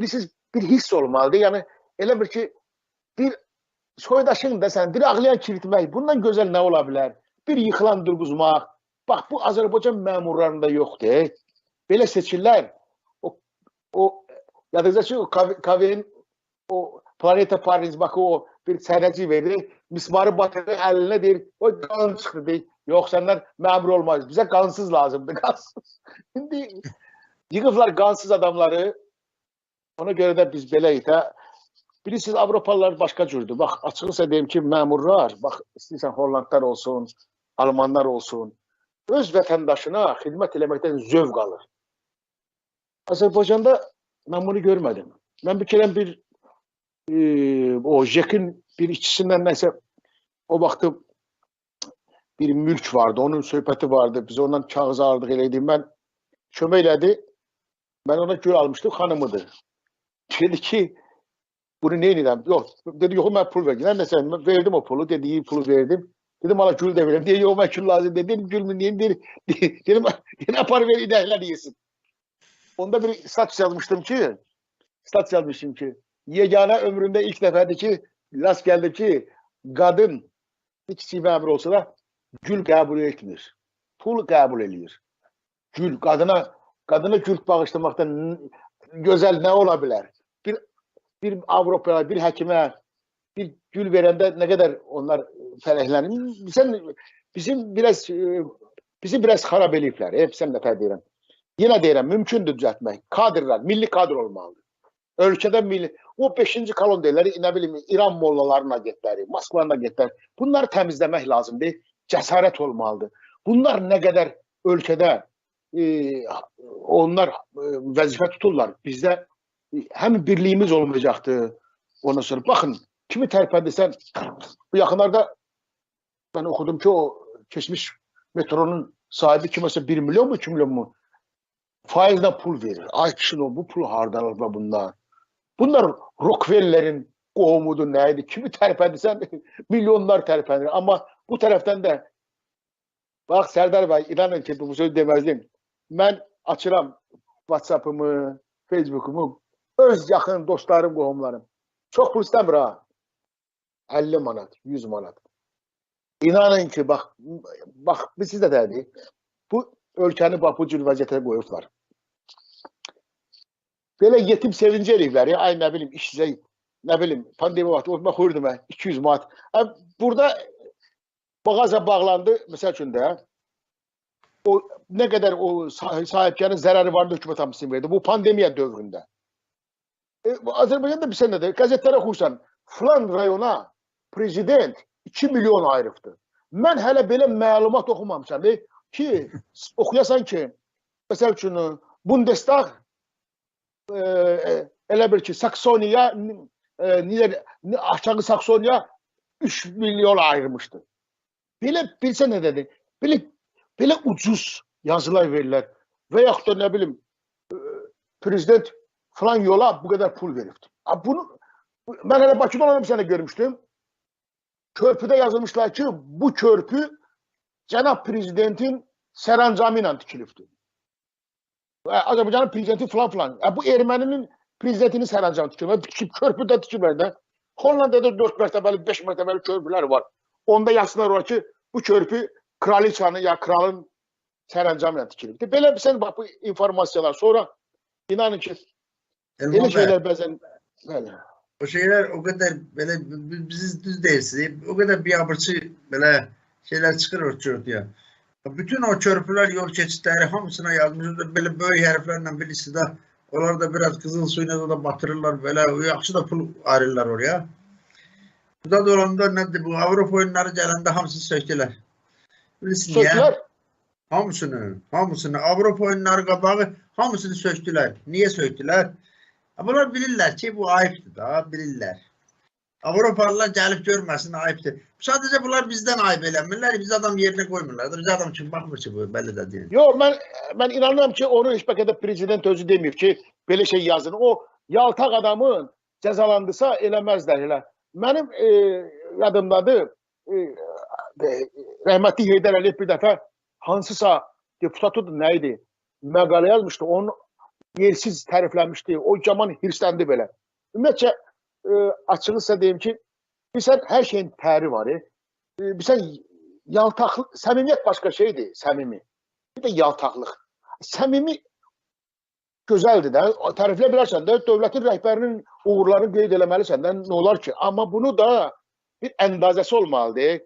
bilirsiniz bir hiss olmalıdır. Yəni elə bir ki bir soydaşın da sən bir ağlayan kilitmək bundan gözəl nə ola bilər? Bir yıxılan durğuzmaq. Bax bu Azərbaycan məmurlarında yoxdur. Belə seçirlər. O o yadınızda ki o Kave'nin o Planeta Paris bakı o bir sənəci verdi. Mismarı batırdı əlinə deyir. O qan çıxdı deyir. Yox sənlər məmur olmaz. Bizə qansız lazımdır. Qansız. İndi yığıblar qansız adamları. Ona görə də biz beləyik də. Bilirsiniz Avropalılar başqa cürdür. Bax açıqsa deyim ki məmurlar, bax istəyirsən Hollandlar olsun, Almanlar olsun, öz vətəndaşına xidmət eləməkdən zövq alır. Azərbaycanda mən bunu görmədim. Mən bir kərəm bir e, o Jek'in bir içisindən nəsə o vaxtı bir mülk vardı, onun söhbəti vardı. Biz ondan kağız aldıq eləydik. Mən kömək elədi. Mən ona gül almışdım, xanımıdır. Dedi ki, bunu ne edirəm? Yox, dedi, yox, mən pul verdim. Nə sən, verdim o pulu, dediyi pulu verdim. Dedim, bana gül de verim. Diye, yox, mən gül lazım. Dedim, gül mü, neyim, dedim, dedim, yine para ver, idərlər yesin. Onda bir stat yazmışdım ki, stat yazmışım ki, yegane ömrümde ilk defədir ki, rast geldi ki, kadın bir kiçik məmur olsa da gül qəbul etmir. Pul qəbul eləyir. Gül, qadına, qadına gül bağışlamaqdan gözəl nə ola bilər? Bir bir Avropalı, bir həkimə bir gül verəndə nə qədər onlar fərəhlənir. Bizim bizim biraz e, bizi biraz xarab eləyiblər. Hep sən dəfə deyirəm. Yenə deyirəm, mümkündür düzəltmək. Kadrlar, milli kadr olmalıdır. Ölkədə milli o 5-ci kolon deyirlər, nə bilim İran mollalarının agentləri, Moskvanın agentləri. Bunları təmizləmək lazımdır. Cəsarət olmalıdır. Bunlar nə qədər ölkədə e, onlar e, vəzifə tuturlar. Bizdə həm birliyimiz olmayacaqdı. Ondan sonra baxın kimi tərpəndirsən bu yaxınlarda ben okudum ki o geçmiş metronun sahibi kimese 1 milyon mu 2 milyon mu faizden pul verir. Ay o bu pul hardan alır bunlar. Bunlar Rockefeller'in qohumudur, nəydi? Kimi tərpəndirsən milyonlar tərpənir. Amma bu tərəfdən də bax Sərdar bəy, inanın ki, bu sözü deməzdim. Mən açıram WhatsApp-ımı, Facebook-umu öz yaxın dostlarım, qohumlarım. Çox pul istəmir ha. 50 manat, 100 manat. İnanın ki, bax, bax, biz siz də dedik, bu ölkəni bax bu cür vəziyyətə qoyublar. Belə yetim sevinci eləyiblər, ya, ay nə bilim, işsizə, nə bilim, pandemiya vaxtı, o xuyurdum mən, 200 manat. Burada mağaza bağlandı, məsəl üçün də, o nə qədər o sahibkarın zərəri vardı hökumət hamısını verdi. Bu pandemiya dövründə. E, Azərbaycanda bir sən də qəzetlərə oxursan, filan rayona prezident 2 milyon ayırıbdı. Mən hələ belə məlumat oxumamışam e, ki, oxuyasan ki, məsəl üçün Bundestag e, e, elə bir ki, Saksoniya e, niyə aşağı Saksoniya 3 milyon ayırmışdı. Belə bilsə nə dedi? Belə belə ucuz yazılar verirlər. Və yaxud da nə bilim e, prezident falan yola bu qədər pul veribdi. Bunu mən hələ Bakıda bir sənə görmüşdüm. Körpüdə yazılmışlar ki, bu körpü cənab prezidentin sərəncamı ilə tikilibdir. Azərbaycanın prezidenti falan falan. Bu erməninin prezidentinin sərəncamı tikilib. Tikib körpüdə tikiblər də. Hollandiyada 4 mərtəbəli, 5 mərtəbəli körpülər var. Onda yazsınlar var ki, bu körpü kraliçanın ya kralın sərəncamı ilə tikilibdir. Belə bir sən bax bu informasiyalar sonra inanın ki, elə şeylər bəzən bəli. O şeyler o kadar böyle biz düz değilsiz. O kadar bir abırçı böyle şeyler çıkır ortaya. Bütün o çörpüler yol geçitleri hamısına yazmışlar. Böyle böyle heriflerle birisi de onlar da biraz kızıl suyuna da batırırlar böyle. Yaxşı da pul ayrılırlar oraya. Bu da dolanda nedir bu Avrupa oyunları gelende hamısı söktüler. Bilirsin Söktüler. ya. Hamısını, hamısını Avrupa oyunları qabağı hamısını söktüler. Niye söktüler? Bunlar bilirlər ki, bu ayıbdır da, bilirlər. Avropalılar gəlib görməsin, ayıbdır. Sadəcə bunlar bizdən ayıb eləmirlər, biz adam yerinə qoymurlar. Biz adam kimi baxmır ki, bu belli də deyil. Yox, mən mən inanıram ki, onu heç bəlkə də prezident özü deməyib ki, belə şey yazın. O yaltaq adamın cəzalandısa eləməzlər elə. Mənim e, yadımdadır, e, e, rəhmətli Heydər Əliyev bir dəfə hansısa deputatı nə idi? Məqalə yazmışdı. Onun yersiz tərifləmişdi. O caman hirsləndi belə. Ümumiyyətcə e, açıqlıqsa deyim ki, bilirsən hər şeyin təri var. E. E, bilirsən yaltaqlıq, səmimiyyət başqa şeydir, səmimi. Bir də yaltaqlıq. Səmimi gözəldir də. Təriflə bilərsən də, dövlətin rəhbərinin uğurlarını qeyd eləməlisən də, nə olar ki? Amma bunu da bir əndazəsi olmalıdır.